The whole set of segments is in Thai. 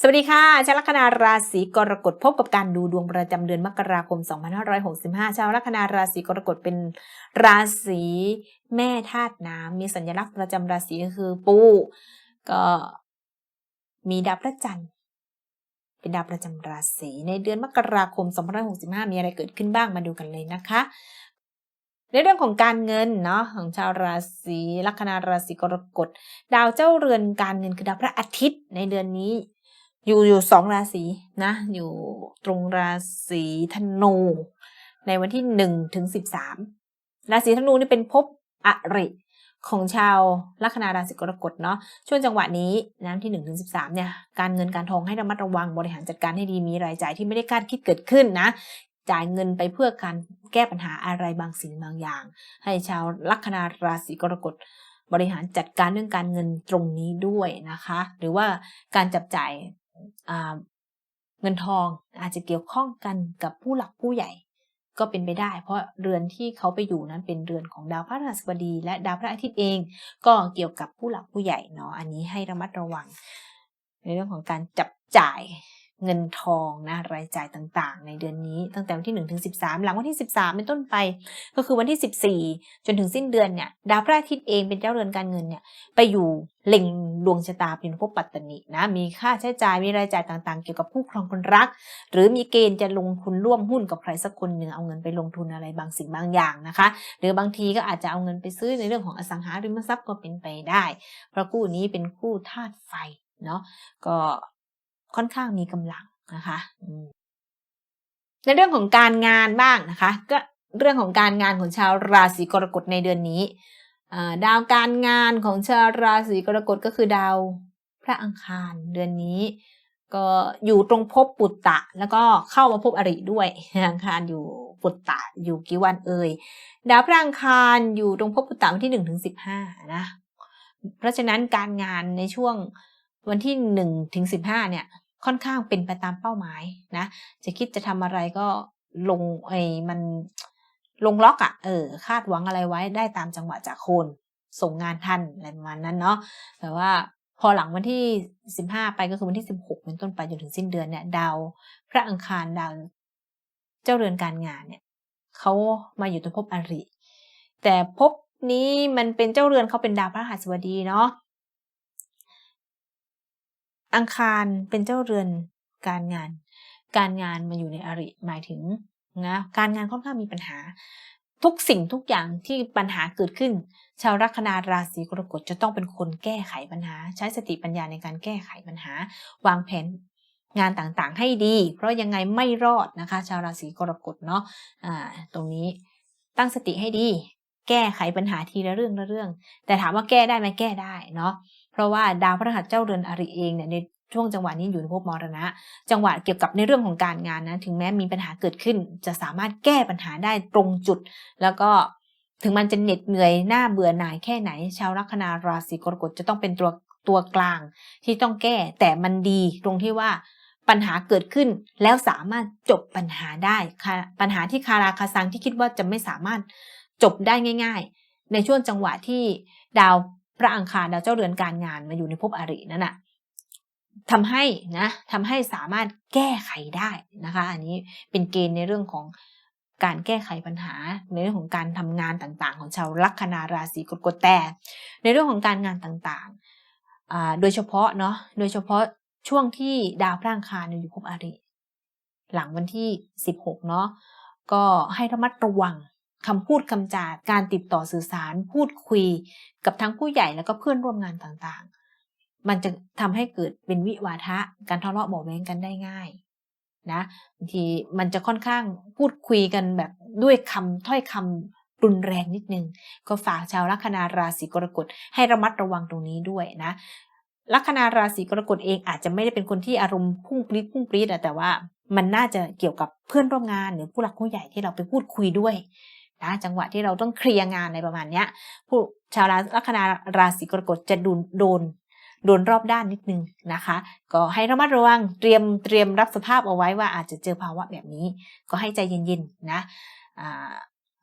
สวัสดีค่ะชาวลัคนาราศีกรกฎพบกับการดูดวงประจำเดือนมกราคม 2565 ชาวลัคนาราศีกรกฎเป็นราศีแม่ธาตุน้ำมีสัญลักษณ์ประจำราศีก็คือปูก็มีดาวพระจันทร์เป็นดาวประจำราศีในเดือนมกราคม 2565 มีอะไรเกิดขึ้นบ้างมาดูกันเลยนะคะ ในเรื่องของการเงินเนาะของชาวราศีลัคนาราศีกรกฎ ดาวเจ้าเรือนการเงินคือดาวพระอาทิตย์ในเดือนนี้ อยู่อยู่สองราศีนะ อยู่ตรงราศีธนูในวันที่หนึ่งถึงสิบสามราศีธนูนี่เป็นภพอริของชาวลัคนาราศีกรกฎเนาะช่วงจังหวะนี้นะที่หนึ่งถึงสิบสามเนี่ยการเงินการทองให้ระมัดระวังบริหารจัดการให้ดีมีรายจ่ายที่ไม่ได้คาดคิดเกิดขึ้นนะ จ่ายเงินไปเพื่อการแก้ปัญหาอะไรบางสิ่งบางอย่าง ให้ชาวลัคนาราศีกรกฎบริหารจัดการเรื่องการเงินตรงนี้ด้วยนะคะ หรือว่าการจับจ่าย เงินทองอาจจะเกี่ยวข้องกันกับผู้หลักผู้ใหญ่ก็เป็นไปได้ เพราะเรือนที่เขาไปอยู่นั้นเป็นเรือนของดาวพระราศบดี และดาวพระอาทิตย์เอง ก็เกี่ยวกับผู้หลักผู้ใหญ่เนาะอันนี้ให้ระมัดระวัง ในเรื่องของการจับจ่าย เงินทองนะรายจ่ายต่างๆ ในเดือนนี้ตั้งแต่วันที่1ถึง13 หลังวันที่ 13 เป็นต้นไป ก็คือวันที่ 14 จนถึงสิ้นเดือนเนี่ยดาวพระอาทิตย์เองเป็นเจ้าเรือนการเงินเนี่ยไปอยู่เล็งดวงชะตาเป็นภพปัตตนินะมีค่าใช้จ่ายมีรายจ่ายต่างๆ เกี่ยวกับผู้ครองคนรัก หรือมีเกณฑ์จะลงทุนร่วมหุ้นกับใครสักคนหนึ่งเอาเงินไปลงทุนอะไรบางสิ่งบางอย่างนะคะ หรือบางทีก็อาจจะเอาเงินไปซื้อในเรื่องของอสังหาริมทรัพย์ก็เป็นไปได้ เพราะคู่นี้เป็นคู่ธาตุไฟเนาะก็ ค่อนข้างมีกำลังนะคะในเรื่องของการงานบ้างนะคะ ก็เรื่องของการงานของชาวราศีกรกฎในเดือนนี้ดาวการงานของชาวราศีกรกฎก็คือดาวพระอังคารเดือนนี้ ก็อยู่ตรงภพปุตตะ แล้วก็เข้ามาภพอริด้วยอังคารอยู่ปุตตะอยู่กี่วันเอ่ยดาวพระอังคารอยู่ตรงภพปุตตะวันที่หนึ่งถึงสิบห้านะเพราะฉะนั้นการงานในช่วงวันที่หนึ่งถึงสิบห้าเนี่ย ค่อนข้างเป็นไปตามเป้าหมายนะ จะคิดจะทำอะไรก็ลงไอ้มันลงล็อกอะ่ะเออคาดหวังอะไรไว้ได้ตามจังหวะจากคนส่งงานทันอะไรประมาณนั้นเนาะแต่ว่าพอหลังวันที่สิบห้าไปก็คือวันที่สิบหกเป็นต้นไปจนถึงสิ้นเดือนเนี่ยดาวพระอังคารดาวเจ้าเรือนการงานเนี่ยเขามาอยู่ตรงภพอริ แต่ภพนี้มันเป็นเจ้าเรือนเขาเป็นดาวพระหัสบดีเนาะ อังคารเป็นเจ้าเรือนการงาน การงานมาอยู่ในอริหมายถึงนะการงานค่อนข้างมีปัญหา ทุกสิ่งทุกอย่างที่ปัญหาเกิดขึ้น ชาวลัคนาราศีกรกฎจะต้องเป็นคนแก้ไขปัญหา ใช้สติปัญญาในการแก้ไขปัญหา วางแผนงานต่างๆให้ดี เพราะยังไงไม่รอดนะคะ ชาวราศีกรกฎเนาะอ่าตรงนี้ตั้งสติให้ดี แก้ไขปัญหาทีละเรื่องละเรื่อง แต่ถามว่าแก้ได้ไหมแก้ได้เนาะ เพราะว่าดาวพฤหัสเจ้าเรือนอริเองเนี่ยในช่วงจังหวะนี้อยู่ในภพมรณะ จังหวะเกี่ยวกับในเรื่องของการงานนะถึงแม้มีปัญหาเกิดขึ้น จะสามารถแก้ปัญหาได้ตรงจุด แล้วก็ถึงมันจะเหน็ดเหนื่อยหน้าเบื่อหน่ายแค่ไหน ชาวลัคนาราศีกรกฎจะต้องเป็นตัวตัวกลางที่ต้องแก้แต่มันดีตรงที่ว่าปัญหาเกิดขึ้นแล้วสามารถจบปัญหาได้ค่ะปัญหาที่คาราคาซังที่คิดว่าจะไม่สามารถจบได้ง่าย ๆ ในช่วงจังหวะที่ดาว พระอังคารดาวเจ้าเรือนการงานมาอยู่ในภพอรินั่นน่ะทำให้นะทำให้สามารถแก้ไขได้นะคะ อันนี้เป็นเกณฑ์ในเรื่องของการแก้ไขปัญหาในเรื่องของการทำงานต่างๆ ของชาวลัคนาราศีกรกฎแต่ในเรื่องของการงานต่างๆ โดยเฉพาะเนาะโดยเฉพาะช่วงที่ดาวพระอังคารอยู่ภพอริหลังวันที่ 16 เนาะก็ให้ระมัดระวัง คำพูดคำจาการติดต่อสื่อสาร พูดคุยกับทั้งผู้ใหญ่แล้วก็เพื่อนร่วมงานต่างๆ มันจะทำให้เกิดเป็นวิวาทะ การทะเลาะเบาแว้งกันได้ง่ายนะบางทีมันจะค่อนข้างพูดคุยกันแบบด้วยคำถ้อยคำรุนแรงนิดนึง ก็ฝากชาวลัคนาราศีกรกฎให้ระมัดระวังตรงนี้ด้วยนะลัคนาราศีกรกฎเองอาจจะไม่ได้เป็นคนที่อารมณ์พุ่งปรี๊ดพุ่งปรี๊ดแต่ว่ามันน่าจะเกี่ยวกับเพื่อนร่วมงานหรือผู้หลักผู้ใหญ่ที่เราไปพูดคุยด้วย นะจังหวะที่เราต้องเคลียร์งานในประมาณเนี้ย ผู้ชาวลัคนาราศีกรกฎจะโดนโดนโดนรอบด้านนิดนึงนะคะ ก็ให้ระมัดระวังเตรียมเตรียมรับสภาพเอาไว้ว่าอาจจะเจอภาวะแบบนี้ ก็ให้ใจเย็นๆนะ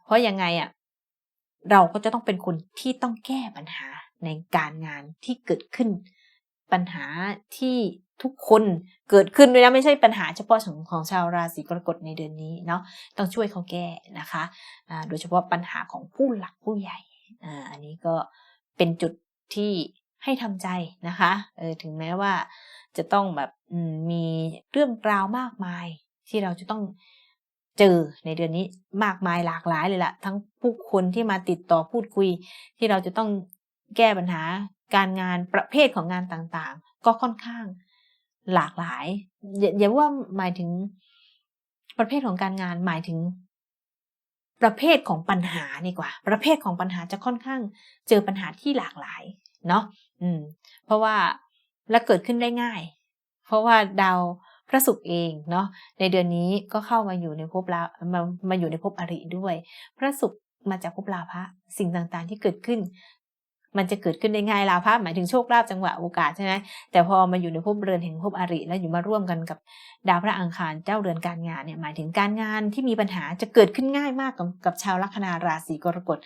เพราะยังไงอะเราก็จะต้องเป็นคนที่ต้องแก้ปัญหาในการงานที่เกิดขึ้นปัญหาที่ ทุกคนเกิดขึ้นด้วยนะไม่ใช่ปัญหาเฉพาะของของชาวราศีกรกฎในเดือนนี้เนาะต้องช่วยเขาแก้นะคะโดยเฉพาะปัญหาของผู้หลักผู้ใหญ่อ่าอันนี้ก็เป็นจุดที่ให้ทำใจนะคะเออถึงแม้ว่าจะต้องแบบมมีเรื่องราวมากมาย ที่เราจะต้องเจอในเดือนนี้มากมายหลากหลายเลยล่ะ ทั้งผู้คนที่มาติดต่อพูดคุย ที่เราจะต้องแก้ปัญหาการงานประเภทของงานต่างๆ ก็ค่อนข้าง หลากหลายอย่าอย่าว่าหมายถึงประเภทของการงานหมายถึง ประเภทของปัญหาดีกว่า ประเภทของปัญหาจะค่อนข้างเจอปัญหาที่หลากหลายเนาะอืม เพราะว่าและเกิดขึ้นได้ง่าย เพราะว่าดาวพระศุกร์เองเนาะในเดือนนี้ก็เข้ามาอยู่ในภพลามามาอยู่ในภพอริด้วย พระศุกร์มาจากภพลาภะสิ่งต่างๆที่เกิดขึ้น มันจะเกิดขึ้นได้ง่ายลาภะหมายถึงโชคลาภจังหวะโอกาสใช่ไหมแต่พอมาอยู่ในภพเรือนแห่งภพอริ แล้วอยู่มาร่วมกันกับดาวพระอังคารเจ้าเรือนการงานเนี่ยหมายถึงการงานที่มีปัญหาจะเกิดขึ้นง่ายมากกับกับชาวลัคนาราศีกรกฎ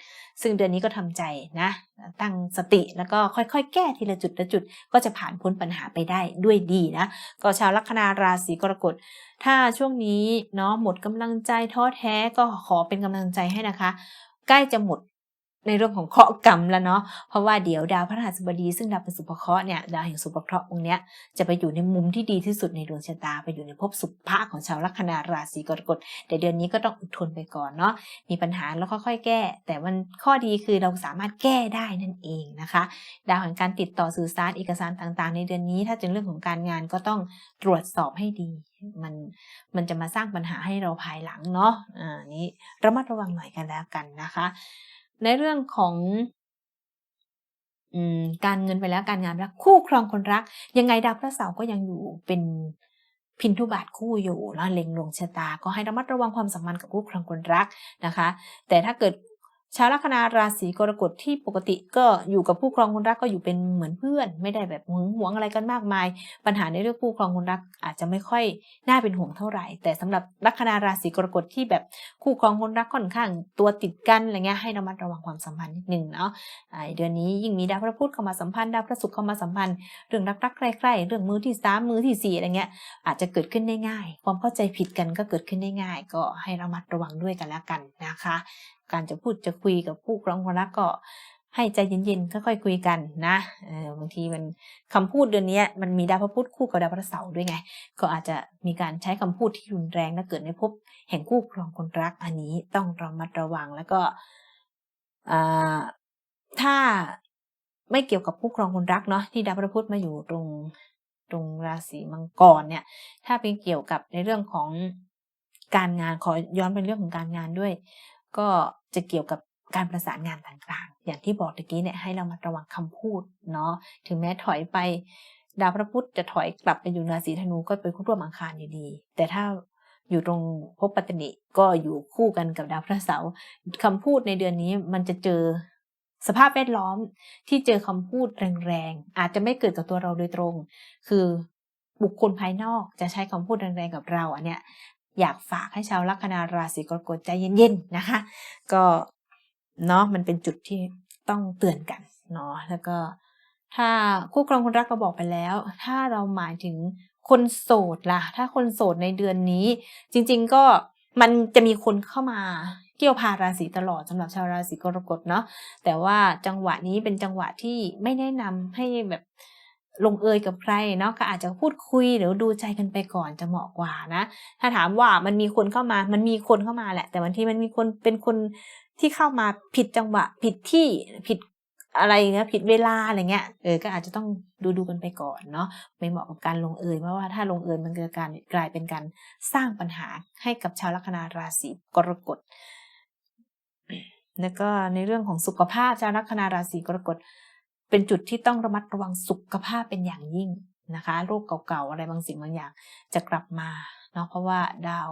ซึ่งเดือนนี้ก็ทำใจนะ ตั้งสติแล้วก็ค่อยๆ แก้ทีละจุดละจุด ก็จะผ่านพ้นปัญหาไปได้ด้วยดีนะ ก็ชาวลัคนาราศีกรกฎ ถ้าช่วงนี้เนาะหมดกำลังใจท้อแท้ก็ขอเป็นกำลังใจให้นะคะ ใกล้จะหมด ในเรื่องของเคราะห์กรรมแล้วเนาะ เพราะว่าเดี๋ยวดาวพระราชบดี ซึ่งดาวเป็นสุภเคราะห์เนี่ยดาวแห่งสุภเคราะห์องค์เนี้ยจะไปอยู่ในมุมที่ดีที่สุดในดวงชะตา ไปอยู่ในภพสุภะของชาวลัคนาราศีกรกฎ แต่เดือนนี้ก็ต้องอดทนไปก่อนเนาะ มีปัญหาแล้วค่อยๆแก้ แต่มันข้อดีคือเราสามารถแก้ได้นั่นเองนะคะ ดาวแห่งการติดต่อสื่อสารเอกสารต่างๆ ในเดือนนี้ ถ้าเป็นเรื่องของการงานก็ต้องตรวจสอบให้ดี มันมันจะมาสร้างปัญหาให้เราภายหลังเนาะ อ่า นี้ระมัดระวังหน่อยกันแล้วกันนะคะ ในเรื่องของอการเงินไปแล้วการงานแล้วคู่ครองคนรัก ยังไงดาวพระเสาร์ก็ยังอยู่เป็นพินทุบาทคู่อยู่แล้วเล็งดวงชะตา ก็ให้ระมัดระวังความสัมพันธ์กับคู่ครองคนรักนะคะ แต่ถ้าเกิด ชาวลัคนาราศีกรกฎที่ปกติก็อยู่กับผู้ครองคนรักก็อยู่เป็นเหมือนเพื่อน ไม่ได้แบบหึงหวงอะไรกันมากมาย ปัญหาในเรื่องคู่ครองคนรักอาจจะไม่ค่อยน่าเป็นห่วงเท่าไหร่ แต่สำหรับลัคนาราศีกรกฎที่แบบคู่ครองคนรักค่อนข้างตัวติดกันอะไรเงี้ยให้ระมัดระวังความสัมพันธ์นิดนึงเนาะเดือนนี้ยิ่งมีดาวพระพุธเข้ามาสัมพันธ์ดาวพระศุกร์เข้ามาสัมพันธ์เรื่องรักๆใกล้ๆเรื่องมือที่สามมือที่สี่อะไรเงี้ยอาจจะเกิดขึ้นได้ง่าย ความเข้าใจผิดกันก็เกิดขึ้นได้ง่าย ก็ให้ระมัดระวังด้วยกันแล้วกันนะคะ การจะพูดจะคุยกับผู้ครองคนรักก็ให้ใจเย็นๆค่อยๆคุยกันนะบางทีมันคำพูดเดือนนี้มันมีดาวพระพุธคู่กับดาวพระเสาร์ด้วยไง ก็อาจจะมีการใช้คำพูดที่รุนแรงและเกิดในภพแห่งคู่ครองคนรักอันนี้ต้องระมัดระวังแล้วก็ถ้าไม่เกี่ยวกับคู่ครองคนรักเนาะที่ดาวพระพุธมาอยู่ตรงตรงราศีมังกรเนี่ย ถ้าเป็นเกี่ยวกับในเรื่องของการงานขอย้อนเป็นเรื่องของการงานด้วย ก็จะเกี่ยวกับการประสานงานต่างๆ อย่างที่บอกตะกี้เนี่ยให้เรามาระวังคำพูดเนาะ ถึงแม้ถอยไปดาวพระพุธจะถอยกลับไปอยู่ราศีธนูก็เป็นคู่ร่วมอังคารอยู่ดี แต่ถ้าอยู่ตรงภพปัตตนิก็อยู่คู่กันกับดาวพระเสาร์คำพูดในเดือนนี้มันจะเจอสภาพแวดล้อมที่เจอคำพูดแรงๆ อาจจะไม่เกิดกับตัวเราโดยตรง คือบุคคลภายนอกจะใช้คำพูดแรงๆกับเราอันเนี้ย อยากฝากให้ชาวลัคนาราศีกรกฎใจเย็นๆนะคะ ก็เนาะมันเป็นจุดที่ต้องเตือนกันเนาะแล้วก็ถ้าคู่ครองคนรักเราบอกไปแล้ว ถ้าเราหมายถึงคนโสดล่ะ ถ้าคนโสดในเดือนนี้ จริง ๆก็มันจะมีคนเข้ามาเกี่ยวพาราศีตลอดสำหรับชาวราศีกรกฎเนาะแต่ว่าจังหวะนี้เป็นจังหวะที่ไม่แนะนำให้แบบ ลงเอยกับใครเนาะก็อาจจะพูดคุยหรือดูใจกันไปก่อนจะเหมาะกว่านะ ถ้าถามว่ามันมีคนเข้ามา มันมีคนเข้ามาแหละ แต่บางทีมันมีคนเป็นคนที่เข้ามาผิดจังหวะ ผิดที่ผิดอะไรเงี้ยผิดเวลาอะไรเงี้ยเออก็อาจจะต้องดูดูกันไปก่อนเนาะไม่เหมาะกับการลงเอยเพราะว่าถ้าลงเอยมันเกิดการกลายเป็นการสร้างปัญหาให้กับชาวลัคนาราศีกรกฎแล้วก็ในเรื่องของสุขภาพชาวลัคนาราศีกรกฎ เป็นจุดที่ต้องระมัดระวังสุขภาพเป็นอย่างยิ่งนะคะโรคเก่าๆอะไรบางสิ่งบางอย่างจะกลับมาเนาะเพราะว่าดาว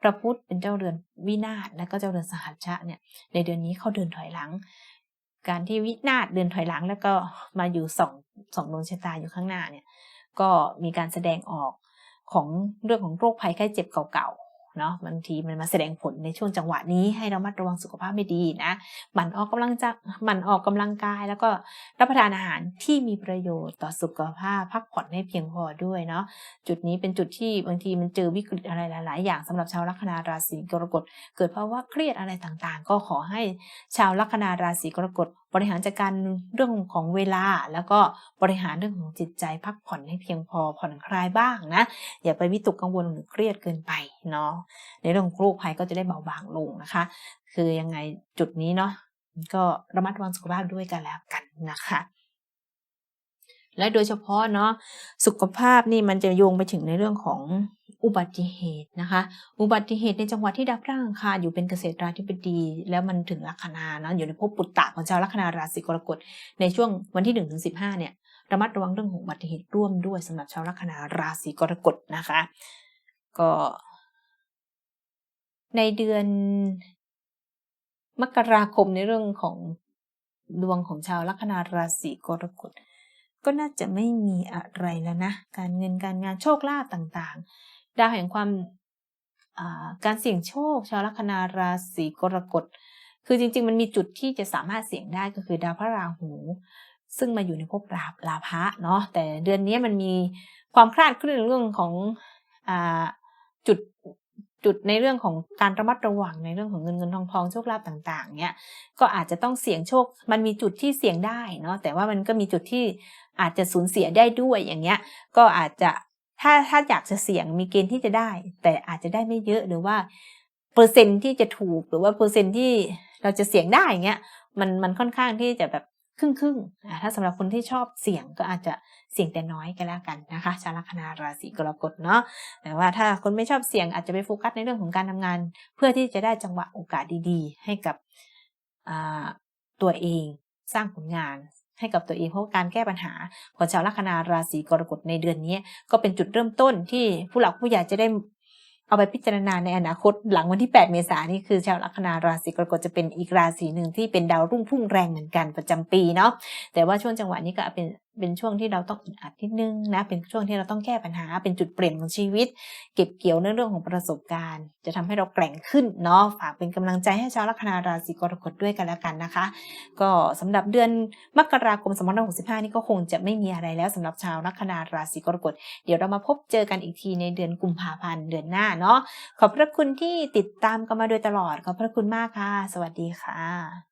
พระพุธเป็นเจ้าเรือนวินาศและก็เจ้าเรือนสหัชชะเนี่ยในเดือนนี้เขาเดินถอยหลัง การที่วินาศเดินถอยหลังแล้วก็มาอยู่สองสองดวงชะตาอยู่ข้างหน้าเนี่ยก็มีการแสดงออกของเรื่องของโรคภัยไข้เจ็บเก่าๆ เนาะบางทีมันมาแสดงผลในช่วงจังหวะนี้ให้เรามัดระวังสุขภาพไม่ดีนะหมั่นออกกำลังจะหมั่นออกกำลังกาย แล้วก็รับประทานอาหารที่มีประโยชน์ต่อสุขภาพพักผ่อนให้เพียงพอด้วยเนาะจุดนี้เป็นจุดที่บางทีมันเจอวิกฤตอะไรหลาย ๆ อย่างสำหรับชาวลัคนาราศีกรกฎ เกิดเพราะว่าเครียดอะไรต่างๆ ก็ขอให้ชาวลัคนาราศีกรกฎบริหารจัดการเรื่องของเวลา แล้วก็บริหารเรื่องของจิตใจพักผ่อนให้เพียงพอผ่อนคลายบ้างนะอย่าไปวิตกกังวลหรือเครียดเกินไปเนาะในเรื่องโรคภัยก็จะได้เบาบางลงนะคะ คือยังไงจุดนี้เนาะก็ระมัดระวังสุขภาพด้วยกันแล้วกันนะคะและโดยเฉพาะเนาะสุขภาพนี่มันจะโยงไปถึงในเรื่องของ อุบัติเหตุนะคะ อุบัติเหตุในจังหวัดที่ดับร่างคาอยู่เป็นเกษตราธิบดี แล้วมันถึงลัคนาเนาะอยู่ในภพปุตตะของชาวลัคนาราศีกรกฎในช่วงวันที่1นถึงสิเนี่ยระมัดระวังเรื่องของอุบัติเหตุร่วมด้วยสำหรับชาวลัคนาราศีกรกฎนะคะ ก็ ในเดือนมกราคมในเรื่องของดวงของชาวลัคนาราศีกรกฎก็น่าจะไม่มีอะไรแล้วนะ การเงินการงานโชคลาภต่างๆ ดาวแห่งความการเสี่ยงโชค ชาวลัคนาราศีกรกฎ คือจริง ๆ มันมีจุดที่จะสามารถเสี่ยงได้ก็คือดาวพระราหู ซึ่งมาอยู่ในภพราลาภะเนาะแต่เดือนนี้มันมีความคลาดเคลื่อนเรื่องของอจุดจุดในเรื่องของการระมัดระวังในเรื่องของเงินเงินทองทองโชคลาภต่าง ๆ เนี่ยก็อาจจะต้องเสี่ยงโชค มันมีจุดที่เสี่ยงได้เนาะแต่ว่ามันก็มีจุดที่อาจจะสูญเสียได้ด้วยอย่างเงี้ยก็อาจจะ ถ้าถ้าอยากจะเสี่ยงมีเกณฑ์ที่จะได้ แต่อาจจะได้ไม่เยอะหรือว่า เปอร์เซ็นที่จะถูกหรือว่าเปอร์เซ็นที่เราจะเสี่ยงได้อย่างเงี้ยมันมันค่อนข้างที่จะแบบครึ่งครึ่งถ้าสำหรับคนที่ชอบเสี่ยงก็อาจจะเสี่ยงแต่น้อยก็แล้วกันนะคะ ชาวลัคนาราศีกรกฎเนาะ แต่ว่าถ้าคนไม่ชอบเสี่ยงอาจจะไปโฟกัสในเรื่องของการทำงาน เพื่อที่จะได้จังหวะโอกาสดีๆ ให้กับตัวเองสร้างผลงาน ให้กับตัวเองเพราะการแก้ปัญหาของชาวลัคนาราศีกรกฎในเดือนนี้ ก็เป็นจุดเริ่มต้นที่ผู้หลักผู้ใหญ่จะได้เอาไปพิจารณาในอนาคตหลังวันที่ 8 เมษายนนี่คือชาวลัคนาราศีกรกฎจะเป็นอีกราศีหนึ่งที่เป็นดาวรุ่งพุ่งแรงเหมือนกันประจำปีเนาะแต่ว่าช่วงจังหวะนี้ก็เป็น เป็นช่วงที่เราต้องอึดอัดนิดนึงนะเป็นช่วงที่เราต้องแก้ปัญหาเป็นจุดเปลี่ยนของชีวิต เก็บเกี่ยวในเรื่องของประสบการณ์ จะทำให้เราแกร่งขึ้นเนาะฝากเป็นกำลังใจให้ชาวลัคนาราศีกรกฎด้วยกันแล้วกันนะคะ ก็สำหรับเดือนมกราคม2565นี่ก็คงจะไม่มีอะไรแล้วสำหรับชาวลัคนาราศีกรกฎเดี๋ยวเรามาพบเจอกันอีกทีในเดือนกุมภาพันธ์เดือนหน้าเนาะขอบพระคุณที่ติดตามกันมาโดยตลอดขอบพระคุณมากค่ะ สวัสดีค่ะ